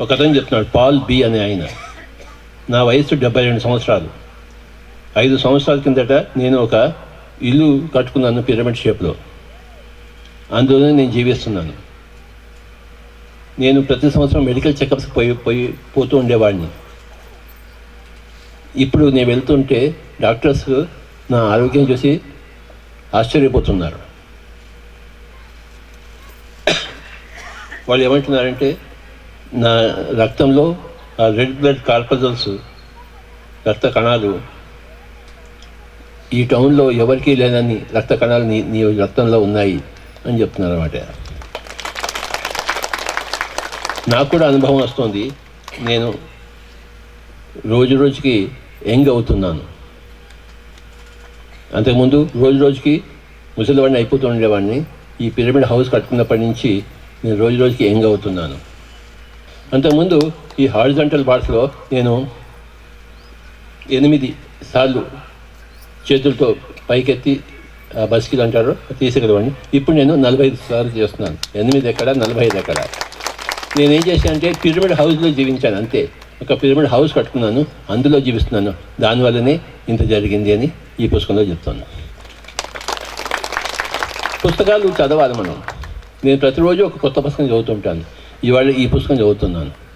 ఒక అతను చెప్తున్నాడు పాల్ బి అనే ఆయన. నా వయసు డెబ్బై రెండు సంవత్సరాలు. ఐదు సంవత్సరాల కిందట నేను ఒక ఇల్లు కట్టుకున్నాను పిరమిడ్ షేప్లో. అందులోనే నేను జీవిస్తున్నాను. నేను ప్రతి సంవత్సరం మెడికల్ చెకప్స్కి పోయి పోయి పోతూ ఉండేవాడిని. ఇప్పుడు నేను వెళ్తుంటే డాక్టర్స్ నా ఆరోగ్యం చూసి ఆశ్చర్యపోతున్నారు. వాళ్ళు ఏమంటున్నారంటే నా రక్తంలో ఆ రెడ్ బ్లడ్ కార్పజల్స్ రక్త కణాలు. ఈ టౌన్లో ఎవరికీ లేనని రక్త కణాలు నీ నీ రక్తంలో ఉన్నాయి అని చెప్తున్నారు అన్నమాట నాకు కూడా అనుభవం వస్తుంది. నేను రోజు రోజుకి యంగ్ అవుతున్నాను. అంతకుముందు రోజు రోజుకి ముసలివాడిని అయిపోతుండేవాడిని ఈ పిరమిడ్ హౌస్ కట్టుకున్నప్పటి నుంచి నేను రోజు రోజుకి యంగ్ అవుతున్నాను. అంతకుముందు ఈ హారిజంటల్ బార్స్లో నేను ఎనిమిది సార్లు చేతులతో పైకెత్తి ఆ బస్కిల్ అంటారు తీసుకెళ్ళవండి ఇప్పుడు నేను నలభై ఐదు సార్లు చేస్తున్నాను. ఎనిమిది ఎక్కడ నలభై ఐదు ఎక్కడ నేనేం చేశాను అంటే పిరమిడ్ హౌస్లో జీవించాను అంతే. ఒక పిరమిడ్ హౌస్ కట్టుకున్నాను అందులో జీవిస్తున్నాను. దానివల్లనే ఇంత జరిగింది అని ఈ పుస్తకంలో చెప్తాను పుస్తకాలు చదవాలి మనం. నేను ప్రతిరోజు ఒక కొత్త పుస్తకం చదువుతుంటాను. ఇవాళ ఈ పుస్తకం చదువుతున్నాను.